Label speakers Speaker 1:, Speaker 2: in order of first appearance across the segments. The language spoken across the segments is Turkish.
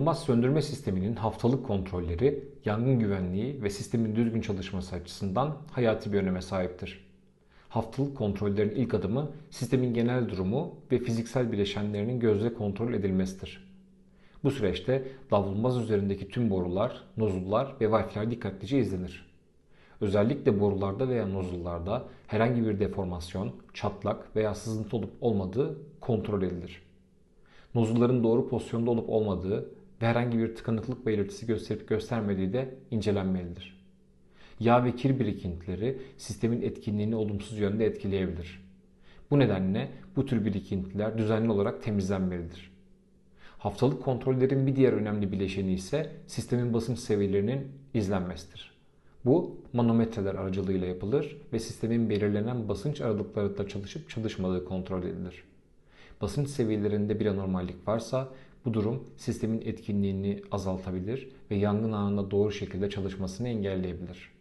Speaker 1: Yanılmaz söndürme sisteminin haftalık kontrolleri, yangın güvenliği ve sistemin düzgün çalışması açısından hayati bir öneme sahiptir. Haftalık kontrollerin ilk adımı sistemin genel durumu ve fiziksel bileşenlerinin gözle kontrol edilmesidir. Bu süreçte davlumbaz üzerindeki tüm borular, nozullar ve valfler dikkatlice izlenir. Özellikle borularda veya nozullarda herhangi bir deformasyon, çatlak veya sızıntı olup olmadığı kontrol edilir. Nozulların doğru pozisyonda olup olmadığı ve herhangi bir tıkanıklık belirtisi gösterip göstermediği de incelenmelidir. Yağ ve kir birikintileri sistemin etkinliğini olumsuz yönde etkileyebilir. Bu nedenle bu tür birikintiler düzenli olarak temizlenmelidir. Haftalık kontrollerin bir diğer önemli bileşeni ise sistemin basınç seviyelerinin izlenmesidir. Bu manometreler aracılığıyla yapılır ve sistemin belirlenen basınç aralıklarında çalışıp çalışmadığı kontrol edilir. Basınç seviyelerinde bir anormallik varsa bu durum sistemin etkinliğini azaltabilir ve yangın anında doğru şekilde çalışmasını engelleyebilir.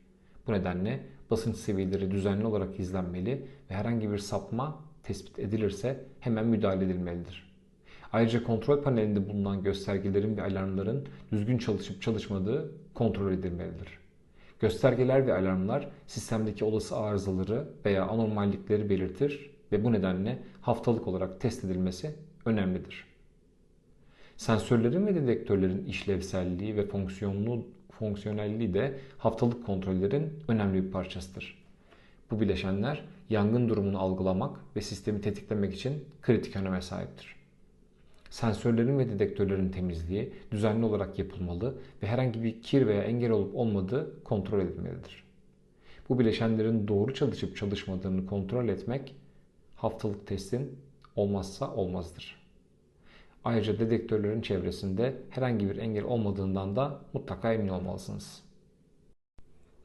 Speaker 1: Bu nedenle basınç seviyeleri düzenli olarak izlenmeli ve herhangi bir sapma tespit edilirse hemen müdahale edilmelidir. Ayrıca kontrol panelinde bulunan göstergelerin ve alarmların düzgün çalışıp çalışmadığı kontrol edilmelidir. Göstergeler ve alarmlar sistemdeki olası arızaları veya anormallikleri belirtir ve bu nedenle haftalık olarak test edilmesi önemlidir. Sensörlerin ve dedektörlerin işlevselliği ve fonksiyonlu, fonksiyonelliği de haftalık kontrollerin önemli bir parçasıdır. Bu bileşenler yangın durumunu algılamak ve sistemi tetiklemek için kritik öneme sahiptir. Sensörlerin ve dedektörlerin temizliği düzenli olarak yapılmalı ve herhangi bir kir veya engel olup olmadığı kontrol edilmelidir. Bu bileşenlerin doğru çalışıp çalışmadığını kontrol etmek haftalık testin olmazsa olmazdır. Ayrıca dedektörlerin çevresinde herhangi bir engel olmadığından da mutlaka emin olmalısınız.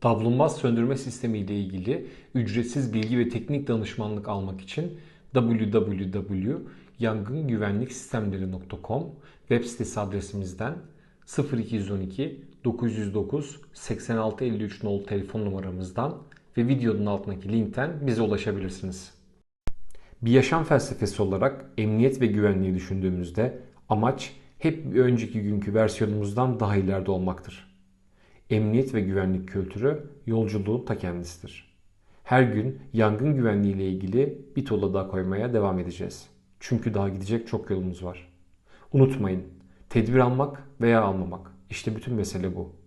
Speaker 1: Davlumbaz söndürme sistemi ile ilgili ücretsiz bilgi ve teknik danışmanlık almak için www.yangıngüvenliksistemleri.com web sitesi adresimizden 0212 909 8653 nolu telefon numaramızdan ve videonun altındaki linkten bize ulaşabilirsiniz. Bir yaşam felsefesi olarak emniyet ve güvenliği düşündüğümüzde amaç hep bir önceki günkü versiyonumuzdan daha ileride olmaktır. Emniyet ve güvenlik kültürü yolculuğun ta kendisidir. Her gün yangın güvenliği ile ilgili bir tola daha koymaya devam edeceğiz. Çünkü daha gidecek çok yolumuz var. Unutmayın, tedbir almak veya almamak. İşte bütün mesele bu.